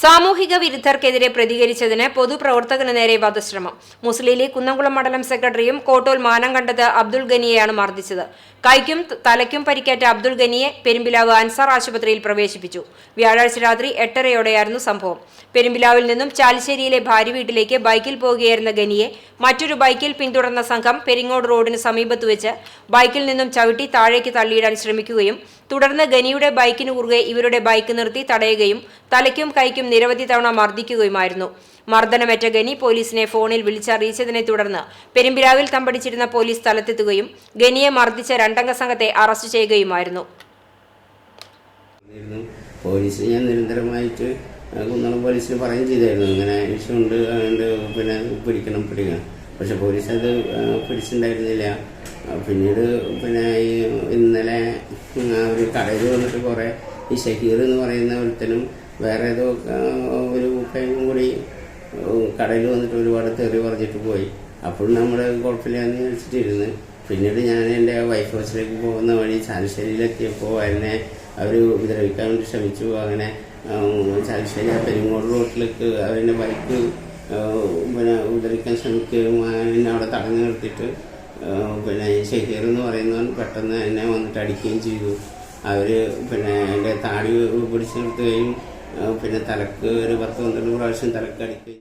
സാമൂഹിക വിരുദ്ധർക്കെതിരെ പ്രതികരിച്ചതിന് പൊതുപ്രവർത്തകന് നേരെ വധശ്രമം. മുസ്ലിം ലീഗ് കുന്നംകുളം മണ്ഡലം സെക്രട്ടറിയും കോട്ടൂൽ മാനം കണ്ടത് അബ്ദുൾ ഗനിയെയാണ് മർദ്ദിച്ചത്. കൈക്കും തലയ്ക്കും പരിക്കേറ്റ അബ്ദുൾ ഗനിയെ പെരുമ്പിലാവ് അൻസാർ ആശുപത്രിയിൽ പ്രവേശിപ്പിച്ചു. വ്യാഴാഴ്ച രാത്രി എട്ടരയോടെയായിരുന്നു സംഭവം. പെരുമ്പിലാവിൽ നിന്നും ചാലിശ്ശേരിയിലെ ഭാര്യ വീട്ടിലേക്ക് ബൈക്കിൽ പോകുകയായിരുന്ന ഗനിയെ മറ്റൊരു ബൈക്കിൽ പിന്തുടർന്ന സംഘം പെരിങ്ങോട് റോഡിന് സമീപത്ത് വെച്ച് ബൈക്കിൽ നിന്നും ചവിട്ടി താഴേക്ക് തള്ളിയിടാൻ ശ്രമിക്കുകയും തുടർന്ന് ഗനിയുടെ ബൈക്കിന് കുറുകെ ഇവരുടെ ബൈക്ക് നിർത്തി തടയുകയും തലയ്ക്കും കൈക്കും നിരവധി തവണ മർദ്ദിക്കുകയുമായിരുന്നു. മർദ്ദനമേറ്റ ഗനി പോലീസിനെ ഫോണിൽ വിളിച്ചറിയിച്ചതിനെ തുടർന്ന് പെരുമ്പിരാവിൽ തമ്പടിച്ചിരുന്ന പോലീസ് സ്ഥലത്തെത്തുകയും ഗനിയെ മർദ്ദിച്ച രണ്ടംഗ സംഘത്തെ അറസ്റ്റ് ചെയ്യുകയുമായിരുന്നു. പോലീസ് ഞാൻ നിരന്തരമായിട്ട് കുന്നളം പോലീസിന് പറയുകയും ചെയ്തായിരുന്നു. ഇങ്ങനെ ഇഷ്യൂണ്ട് അതുകൊണ്ട് പിന്നെ പിടിക്കണം പിടിക്കണം. പക്ഷെ പോലീസ് അത് പിടിച്ചിട്ടുണ്ടായിരുന്നില്ല. പിന്നീട് പിന്നെ ഈ ഇന്നലെ ഒരു കടയിൽ വന്നിട്ട് കുറേ ഈ ഷഹീർ എന്ന് പറയുന്ന ഒരുത്തനും വേറെ ഏതോ ഒരു കൈയും കൂടി കടയിൽ വന്നിട്ട് ഒരുപാട് തെറി പറഞ്ഞിട്ട് പോയി. അപ്പോഴും നമ്മൾ കുഴപ്പമില്ലാന്ന് വെച്ചിട്ടിരുന്ന് പിന്നീട് ഞാൻ എന്റെ വൈഫ് ഹൗസിലേക്ക് പോകുന്ന വഴി ചാലശ്ശേരിയിലെത്തിയപ്പോൾ എന്നെ അവർ ഉപദ്രവിക്കാൻ വേണ്ടി ശ്രമിച്ചു. അങ്ങനെ ചാലശ്ശേരി ആ പെരുങ്ങോട് റോട്ടിലേക്ക് അവരെ ബൈക്ക് പിന്നെ ഉപദ്രവിക്കാൻ ശ്രമിക്കുകയും എന്നെ അവിടെ തടഞ്ഞു നിർത്തിയിട്ട് പിന്നെ ഷഹീർ എന്ന് പറയുന്നവൻ പെട്ടെന്ന് എന്നെ വന്നിട്ട് അടിക്കുകയും ചെയ്തു. അവർ പിന്നെ എന്റെ താടി പിടിച്ചു നിർത്തുകയും പിന്നെ തലക്ക് ഒരു പത്ത് പന്ത്രണ്ട് പ്രാവശ്യം തലക്ക് അടിക്കുകയും